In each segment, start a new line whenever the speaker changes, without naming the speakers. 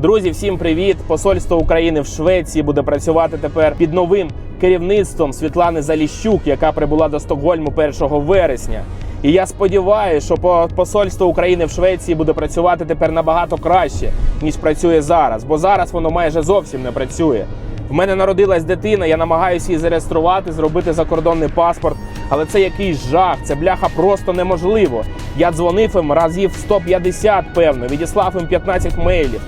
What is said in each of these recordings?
Друзі, всім привіт! Посольство України в Швеції буде працювати тепер під новим керівництвом Світлани Заліщук, яка прибула до Стокгольму 1 вересня. І я сподіваюся, що по- посольство України в Швеції буде працювати тепер набагато краще, ніж працює зараз, бо зараз воно майже зовсім не працює. В мене народилась дитина, я намагаюся її зареєструвати, зробити закордонний паспорт, але це якийсь жах, це бляха просто неможливо. Я дзвонив їм разів 150, певно, відіслав їм 15 мейлів.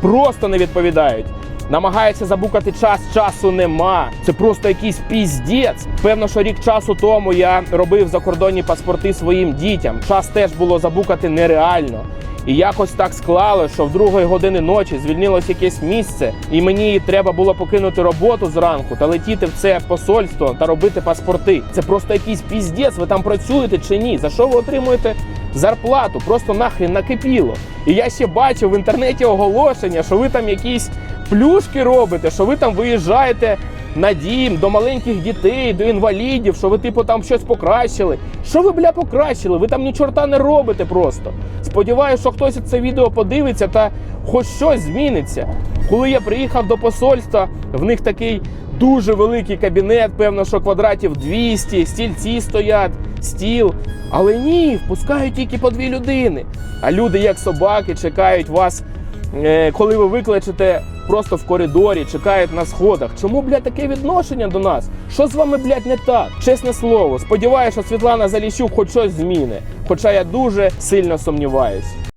Просто не відповідають. Намагаються забукати час, часу нема. Це просто якийсь піздець. Певно, що рік часу тому я робив закордонні паспорти своїм дітям. Час теж було забукати нереально. І якось так склало, що в другої години ночі звільнилось якесь місце, і мені треба було покинути роботу зранку та летіти в це посольство та робити паспорти. Це просто якийсь піздець. Ви там працюєте чи ні? За що ви отримуєте зарплату? Просто нахрен накипіло. І я ще бачив в інтернеті оголошення, що ви там якісь плюшки робите, що ви там виїжджаєте на дім до маленьких дітей, до інвалідів, що ви типу там щось покращили. Що ви бля покращили? Ви там ні чорта не робите просто. Сподіваюся, що хтось це відео подивиться та хоч щось зміниться. Коли я приїхав до посольства, в них такий дуже великий кабінет, певно, що квадратів 200, стільці стоять, стіл. Але ні, впускають тільки по дві людини. А люди, як собаки, чекають вас, е, коли ви викличете просто в коридорі, чекають на сходах. Чому, блядь, таке відношення до нас? Що з вами, блядь, не так? Чесне слово, сподіваюся, що Світлана Заліщук хоч щось зміни. Хоча я дуже сильно сумніваюсь.